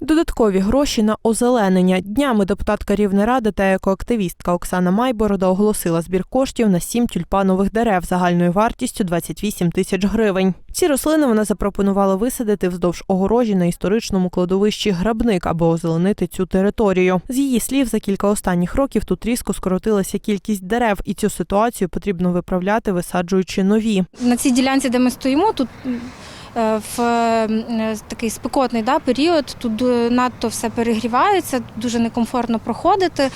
Додаткові гроші на озеленення. Днями депутатка Рівнеради та екоактивістка Оксана Майборода оголосила збір коштів на сім тюльпанових дерев загальною вартістю 28 тисяч гривень. Ці рослини вона запропонувала висадити вздовж огорожі на історичному кладовищі Грабник, аби озеленити цю територію. З її слів, за кілька останніх років тут різко скоротилася кількість дерев, і цю ситуацію потрібно виправляти, висаджуючи нові. На цій ділянці, де ми стоїмо, тут в е, такий спекотний да, період, тут е, надто все перегрівається, дуже некомфортно проходити.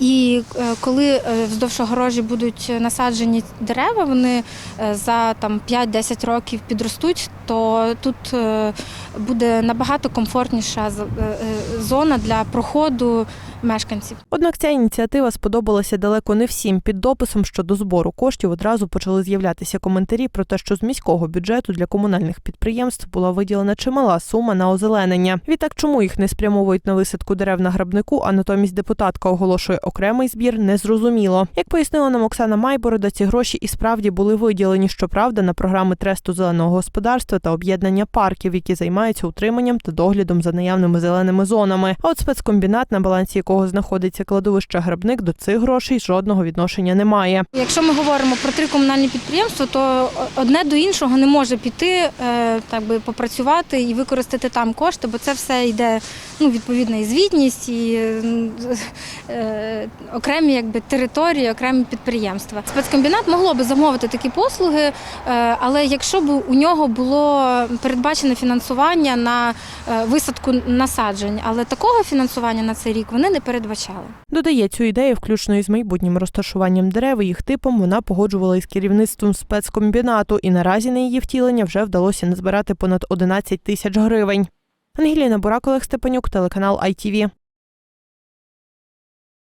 І е, коли е, вздовж огорожі будуть насаджені дерева, вони е, за там 5-10 років підростуть, то тут е, буде набагато комфортніша е, е, зона для проходу мешканців. Однак ця ініціатива сподобалася далеко не всім. Під дописом щодо збору коштів одразу почали з'являтися коментарі про те, що з міського бюджету для комунальних підприємств була виділена чимала сума на озеленення. Відтак, чому їх не спрямовують на висадку дерев на грабнику, а натомість депутатка оголошує окремий збір, незрозуміло. Як пояснила нам Оксана Майборода, ці гроші і справді були виділені, щоправда, на програми тресту зеленого господарства та об'єднання парків, які займаються утриманням та доглядом за наявними зеленими зонами. А от спецкомбінат, на балансі якого знаходиться кладовище грабник, до цих грошей жодного відношення не має. Якщо ми говоримо про три комунальні підприємства, то одне до іншого не може піти, е, так би попрацювати і використати там кошти, бо це все йде ну, відповідна і звітність, і е, окремі якби, території, окремі підприємства. Спецкомбінат могло би замовити такі послуги, е, але якщо б у нього було передбачене фінансування на е, висадку насаджень, але такого фінансування на цей рік вони не передбачали. Додає цю ідею, включно із майбутнім розташуванням дерев і їх типом, вона погоджувала із керівництвом спецкомбінату, і наразі на її втілення вже вдалося назбирати понад 11 тисяч гривень. Ангеліна Бурак, Степанюк, телеканал ITV.